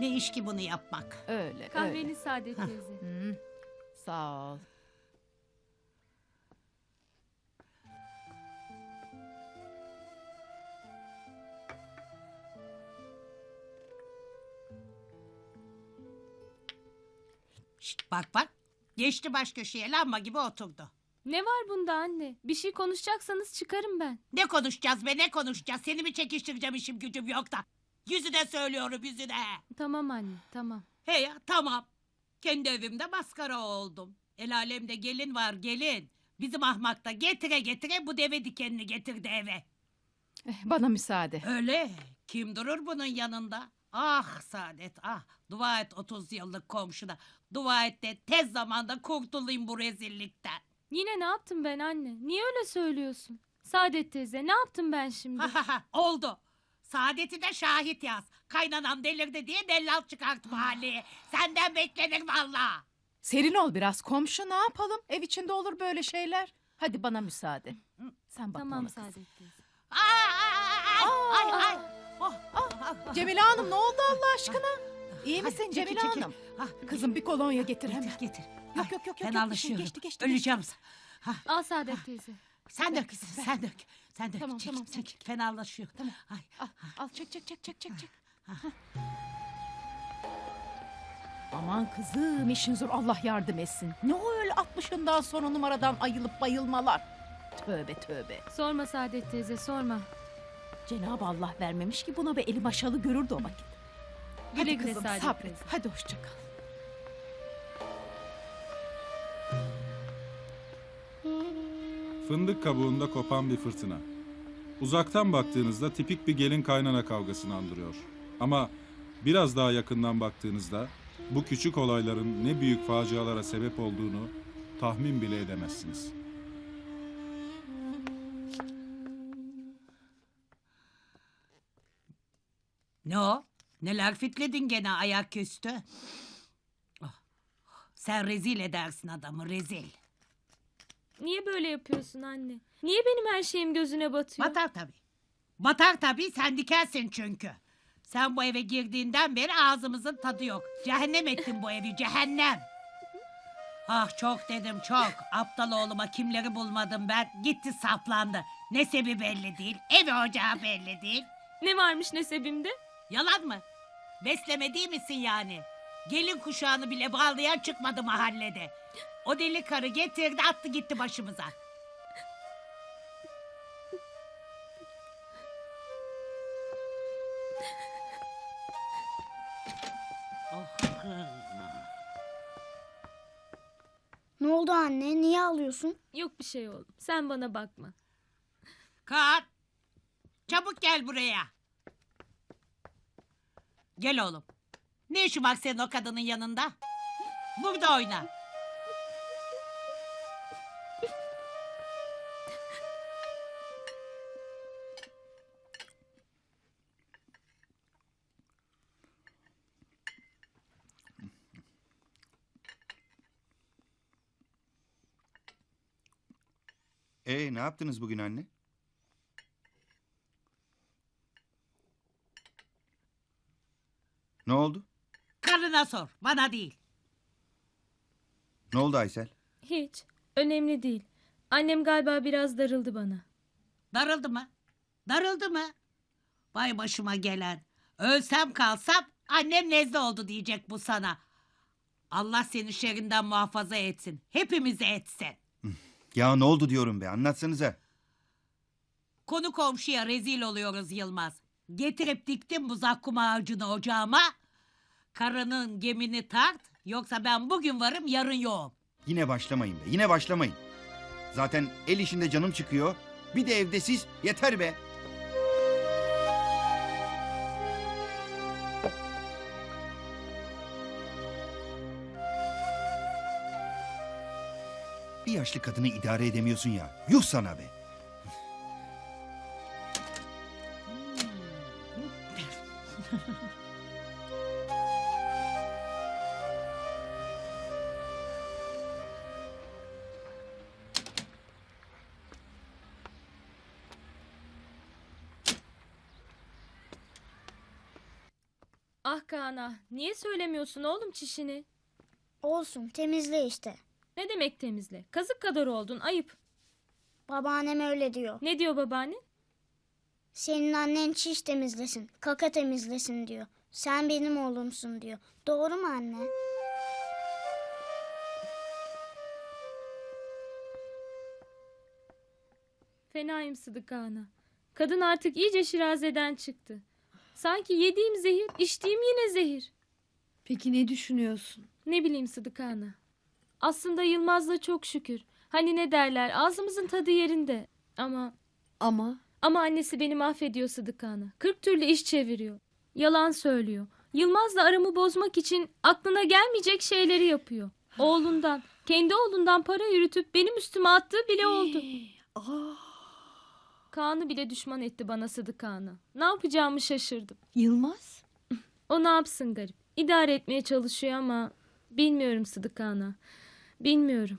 Ne iş ki bunu yapmak? Öyle öyle. Kahveni Saadet teyze. Hı, Sağ ol. Şşt, bak bak. Geçti baş köşeye lamba gibi oturdu. Ne var bunda anne? Bir şey konuşacaksanız çıkarım ben. Ne konuşacağız be ne konuşacağız? Seni mi çekiştireceğim işim gücüm yok da. Yüzüne söylüyorum yüzüne. Tamam anne tamam. He ya tamam. Kendi evimde maskara oldum. El alemde gelin var gelin. Bizim ahmakta getire getire bu deve dikenini getirdi eve. Eh, Bana müsaade. Öyle. Kim durur bunun yanında? Ah Saadet ah. Dua et 30 yıllık komşuna. Dua et de tez zamanda kurtulayım bu rezillikten. Yine ne yaptım ben anne? Niye öyle söylüyorsun? Saadet teyze ne yaptım ben şimdi? Oldu. Saadet'i de şahit yaz. Kaynanam delirdi diye dellal çıkart mahalleye. Senden beklenir valla. Serin ol biraz komşu ne yapalım? Ev içinde olur böyle şeyler. Hadi bana müsaade. Sen bak tamam ona kızım. Saadet teyze. Ay ay ay. ay. Oh, ah, Cemile Hanım ne oldu Allah aşkına? İyi misin çekil, Cemile çekil. Hanım? Ah, Kızım bir kolonya getir hemen. getir getir. Yok, Ay, yok, yok, yok, yok, Fenalaşıyorum. geçti, geçti, Öleceğim. Ha, Al Saadet teyze. Sen dök, kızım, sen dök. Sen dök. Tamam, çek, tamam, sen çek. Fenalaşıyor. Tamam. Ay. Al, al çek çek çek çek çek çek. Aman kızım işin zor Allah yardım etsin. Ne o öyle 60'ından sonra numaradan ayılıp bayılmalar. Tövbe tövbe. Sorma Saadet teyze sorma. Cenab-ı Allah vermemiş ki buna be eli maşalı görürdü o vakit. Güle Hadi güle kızım Saadet sabret. teyze. Hadi hoşça kal. Fındık kabuğunda kopan bir fırtına. Uzaktan baktığınızda tipik bir gelin kaynana kavgasını andırıyor. Ama biraz daha yakından baktığınızda bu küçük olayların ne büyük facialara sebep olduğunu tahmin bile edemezsiniz. Ne o? Neler fitledin gene ayaküstü? Ah, Sen rezil edersin adamı rezil. Niye böyle yapıyorsun anne? Niye benim her şeyim gözüne batıyor? Batar tabii. Batar tabii sen dikersin çünkü. Sen bu eve girdiğinden beri ağzımızın tadı yok. Cehennem ettin bu evi cehennem. Ah çok dedim çok. Aptal oğluma kimleri bulmadım ben. Gitti saplandı. Nesebi belli değil. Evi ocağı belli değil. Ne varmış nesebimde? Yalan mı? Besleme değil misin yani? Gelin kuşağını bile bağlayan çıkmadı mahallede. O deli karı getirdi attı gitti başımıza. Oh. Ne oldu anne? Niye ağlıyorsun? Yok bir şey oğlum. Sen bana bakma. Kaan. Çabuk gel buraya. Gel oğlum. Ne işin var senin o kadının yanında? Burada oyna. Ne yaptınız bugün anne? Ne oldu? Karına sor. Bana değil. Ne oldu Aysel? Hiç. Önemli değil. Annem galiba biraz darıldı bana. Darıldı mı? Darıldı mı? Vay başıma gelen. Ölsem kalsam annem nezle oldu diyecek bu sana. Allah seni şerrinden muhafaza etsin. Hepimizi etsin. Ya ne oldu diyorum be anlatsanıza. Konu komşuya rezil oluyoruz Yılmaz. Getirip diktim bu zakkum ağacını ocağıma. Karının gemini tart. Yoksa ben bugün varım yarın yoğum. Yine başlamayın be yine başlamayın. Zaten el işinde canım çıkıyor. Bir de evde siz yeter be. bir yaşlı kadını idare edemiyorsun ya. Yuh sana be. Ah Kana, niye söylemiyorsun oğlum çişini? Olsun temizle işte. Ne demek temizle? Kazık kadar oldun ayıp. Babaannem öyle diyor. Ne diyor babaanne? Senin annen çiş temizlesin, kaka temizlesin diyor. Sen benim oğlumsun diyor. Doğru mu anne? Fenayım Sıdıka ana. Kadın artık iyice şirazeden çıktı. Sanki yediğim zehir, içtiğim yine zehir. Peki ne düşünüyorsun? Ne bileyim Sıdıka ana. Aslında Yılmaz'la çok şükür. Hani ne derler ağzımızın tadı yerinde. Ama Ama ama annesi beni mahvediyor Sıdıka ana. Kırk türlü iş çeviriyor. Yalan söylüyor. Yılmaz'la aramı bozmak için aklına gelmeyecek şeyleri yapıyor. Oğlundan, kendi oğlundan para yürütüp benim üstüme attığı bile oldu. ah, Kaan'ı bile düşman etti bana Sıdıka ana. Ne yapacağımı şaşırdım. Yılmaz? O ne yapsın garip. İdare etmeye çalışıyor ama bilmiyorum Sıdıka ana. Bilmiyorum.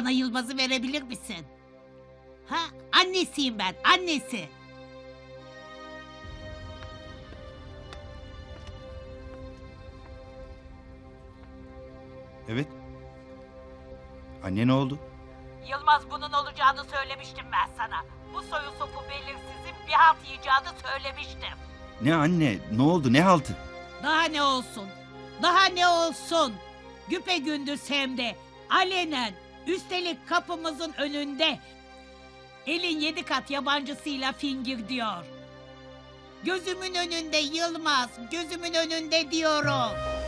Bana Yılmaz'ı verebilir misin? Ha? Annesiyim ben, annesi. Evet. Anne ne oldu? Yılmaz bunun olacağını söylemiştim ben sana. Bu soyu sopu belirsizin bir halt yiyeceğini söylemiştim. Ne anne? Ne oldu? Ne haltı? Daha ne olsun? Daha ne olsun? Güpe gündüz hem de alenen üstelik kapımızın önünde elin yedi kat yabancısıyla fingir diyor. Gözümün önünde Yılmaz, gözümün önünde diyorum.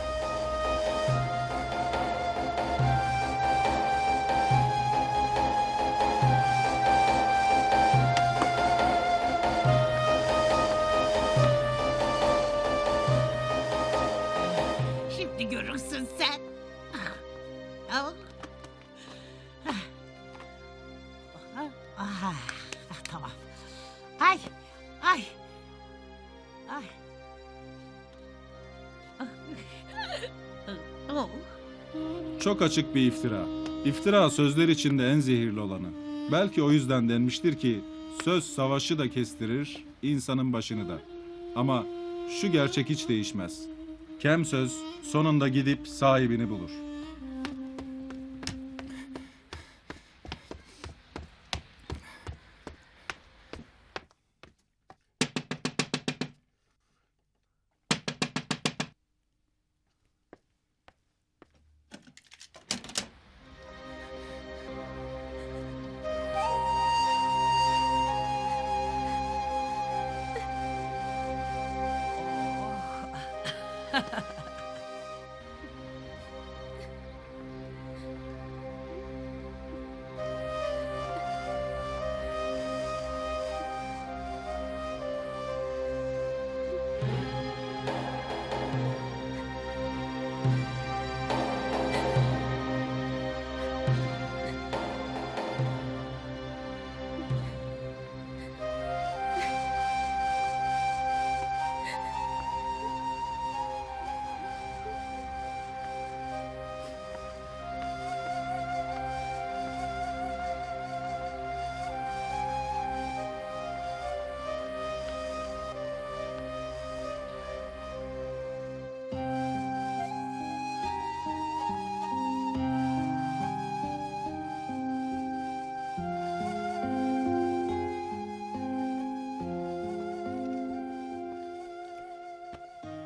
Çok açık bir iftira. İftira sözler içinde en zehirli olanı. Belki o yüzden denmiştir ki söz savaşı da kestirir, insanın başını da. Ama şu gerçek hiç değişmez. Kem söz sonunda gidip sahibini bulur.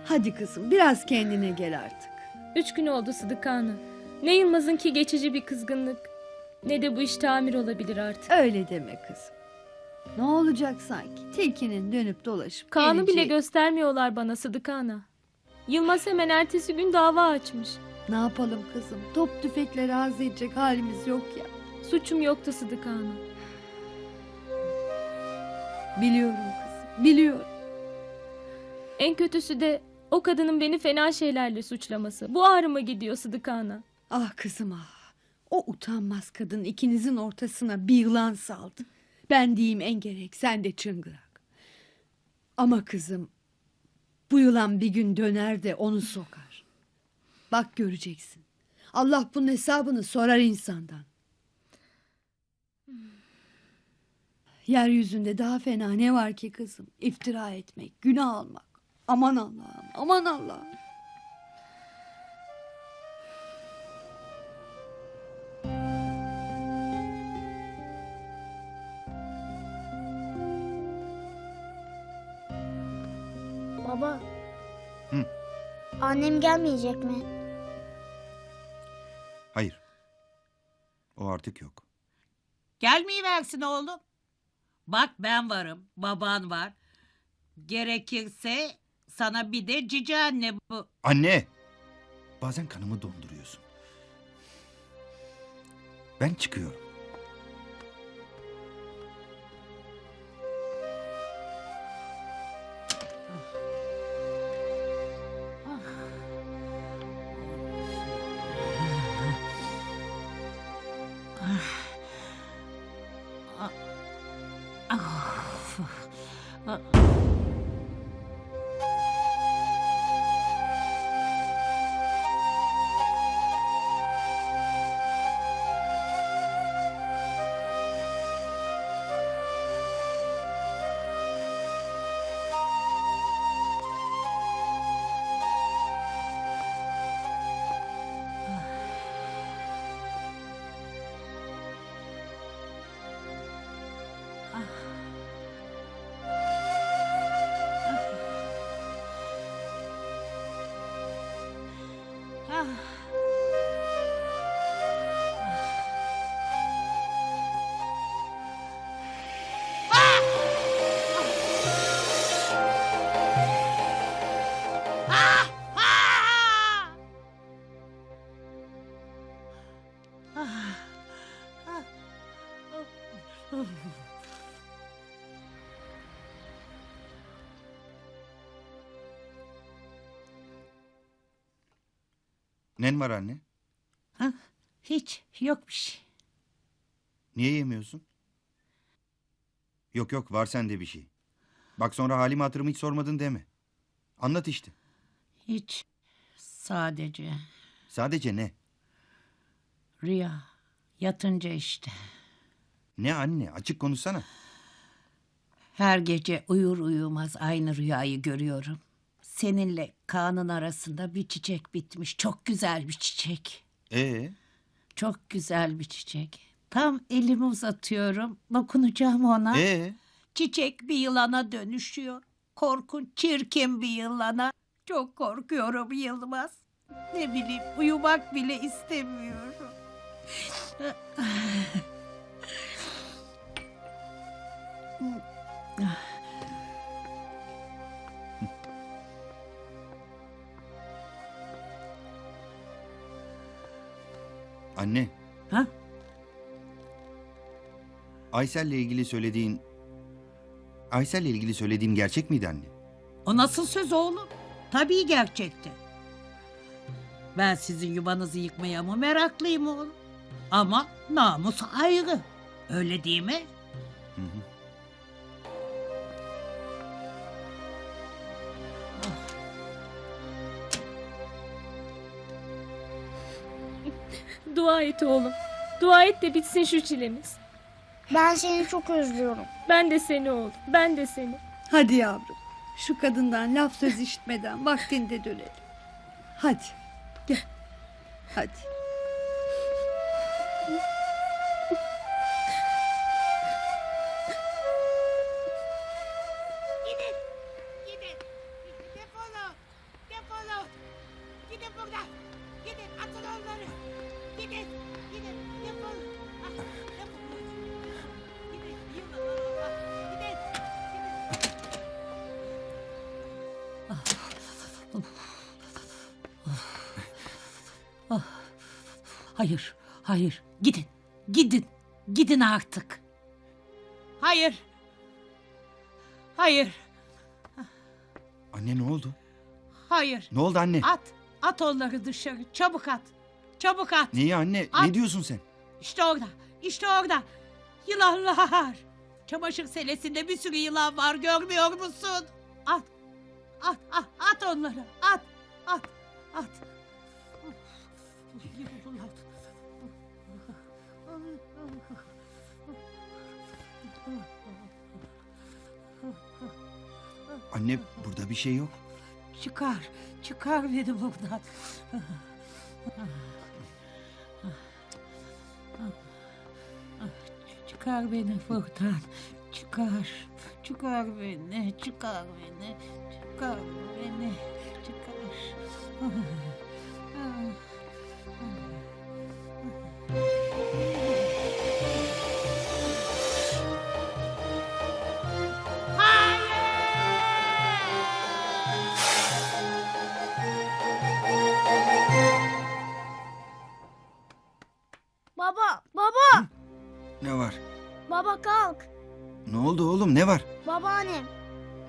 Hadi kızım biraz kendine gel artık. Üç gün oldu Sıdıka ana. Ne Yılmaz'ınki geçici bir kızgınlık. Ne de bu iş tamir olabilir artık. Öyle deme kızım. Ne olacak sanki? Tilkinin dönüp dolaşıp Kaan'ı bile geleceği- göstermiyorlar bana Sıdıka ana. Yılmaz hemen ertesi gün dava açmış. Ne yapalım kızım? Top tüfekle razı edecek halimiz yok ya. Suçum yoktu Sıdıka Ana. Biliyorum kızım, biliyorum. En kötüsü de o kadının beni fena şeylerle suçlaması. Bu ağrıma gidiyor Sıdıka Ana. Ah kızım ah. O utanmaz kadın ikinizin ortasına bir yılan saldı. Ben diyeyim en gerek, sen de çıngırak. Ama kızım, bu yılan bir gün döner de onu sokar. Bak göreceksin. Allah bunun hesabını sorar insandan. Yeryüzünde daha fena ne var ki kızım? İftira etmek, günah almak. Aman Allah'ım, aman Allah'ım. Baba. Hı. Annem gelmeyecek mi? Hayır. O artık yok. Gelmeyi versin oğlum. Bak ben varım, baban var. Gerekirse sana bir de cici anne bu. Anne! Bazen kanımı donduruyorsun. Ben çıkıyorum. 아. 아. 아. Nen var anne? Hiç yok bir şey. Niye yemiyorsun? Yok yok var sende bir şey. Bak sonra halimi hatırımı hiç sormadın deme. Anlat işte. Hiç. Sadece Sadece ne? rüya. Yatınca işte. Ne anne? Açık konuşsana. Her gece uyur uyumaz aynı rüyayı görüyorum. Seninle Kaan'ın arasında bir çiçek bitmiş. Çok güzel bir çiçek. Ee, Çok güzel bir çiçek. Tam elimi uzatıyorum. Dokunacağım ona. ee, Çiçek bir yılana dönüşüyor. Korkunç, çirkin bir yılana. Çok korkuyorum Yılmaz. Ne bileyim, uyumak bile istemiyorum. Anne. Ha? Aysel'le ilgili söylediğin... Aysel'le ilgili söylediğin gerçek miydi anne? O nasıl söz oğlum? Tabii gerçekti. Ben sizin yuvanızı yıkmaya mı meraklıyım oğlum? Ama namus ayrı. Öyle değil mi? Dua et oğlum. Dua et de bitsin şu çilemiz. Ben seni çok özlüyorum. Ben de seni oğlum. Ben de seni. Hadi yavrum, şu kadından laf söz işitmeden vaktinde dönelim. Hadi, gel. Hadi. Gidin. Gidin. Defolun. Defolun. Gidin buradan. Gidin atın onları. Gidin. Gidin. Defolun. Ah, defolun. Gidin. Yılın Allah. Gidin. Gidin. Ah. Ah. Hayır, hayır. Gidin, gidin, gidin artık. Hayır. Hayır, Anne ne oldu? hayır. Ne oldu anne? At, at onları dışarı. Çabuk at. Çabuk at. Neyi anne? At. Ne diyorsun sen? İşte orada, işte orada. Yılanlar. Çamaşır selesinde bir sürü yılan var görmüyor musun? At, at, at, at onları. At, at, at. Yılanlar. Anne burada bir şey yok. Çıkar, çıkar beni buradan. Çıkar beni buradan. Çıkar, çıkar beni, çıkar beni, çıkar beni, çıkar.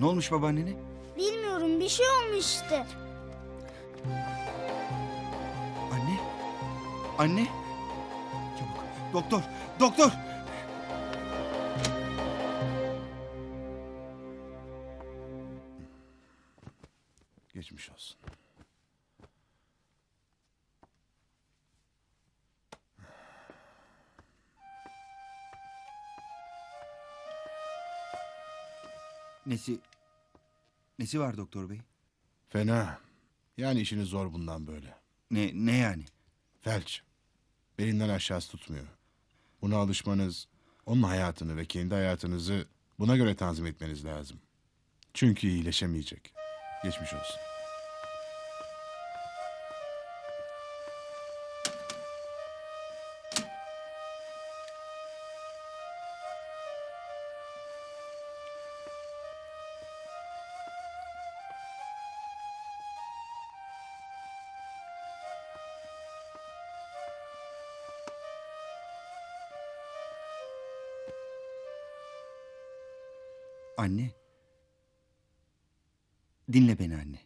Olmuş babaannene? Bilmiyorum bir şey olmuş işte. Anne? Anne? Çabuk. Doktor! Doktor! Geçmiş olsun. Nesi... Nesi var doktor bey? Fena. Yani işiniz zor bundan böyle. Ne, ne yani? Felç. Belinden aşağısı tutmuyor. Buna alışmanız, onun hayatını ve kendi hayatınızı buna göre tanzim etmeniz lazım. Çünkü iyileşemeyecek. Geçmiş olsun. Anne. Dinle beni anne.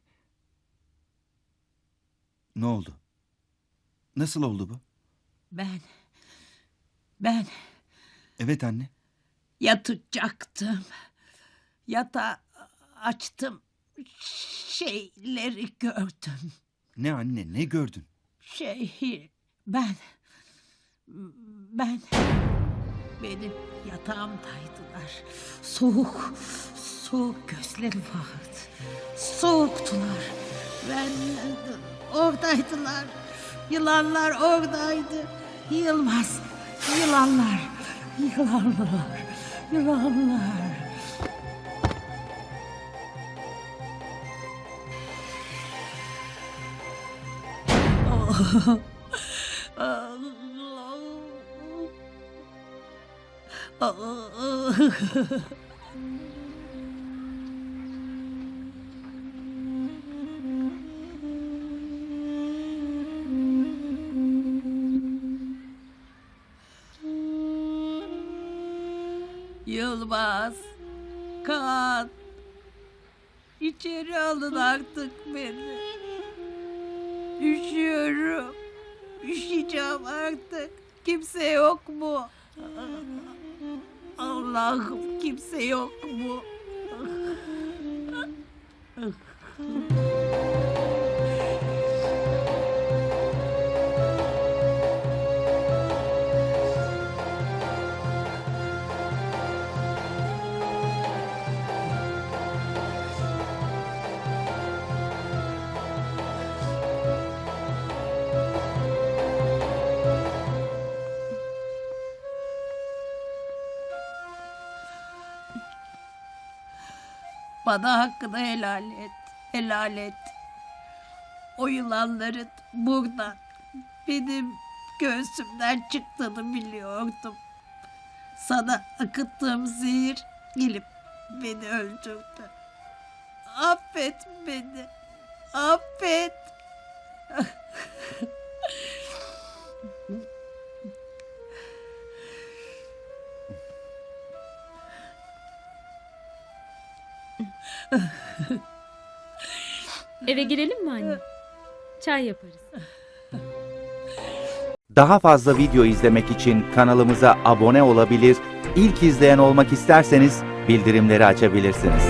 Ne oldu? Nasıl oldu bu? Ben, ben Evet anne. yatacaktım. Yatağı açtım. Şeyleri gördüm. Ne anne ne gördün? Şey ben ben benim yatağımdaydılar. Soğuk soğuk gözleri vardı. Soğuktular. Ben oradaydılar. Yılanlar oradaydı. Yılmaz. Yılanlar. Yılanlar. Yılanlar. Yılmaz, Kaan, içeri alın artık beni. Üşüyorum, üşüyeceğim artık. Kimse yok mu? Allah'ım kimse yok mu? Bana hakkını helal et. Helal et. O yılanların buradan benim göğsümden çıktığını biliyordum. Sana akıttığım zehir gelip beni öldürdü. Affet beni. Affet. Eve girelim mi anne? Çay yaparız. Daha fazla video izlemek için kanalımıza abone olabilir, ilk izleyen olmak isterseniz bildirimleri açabilirsiniz.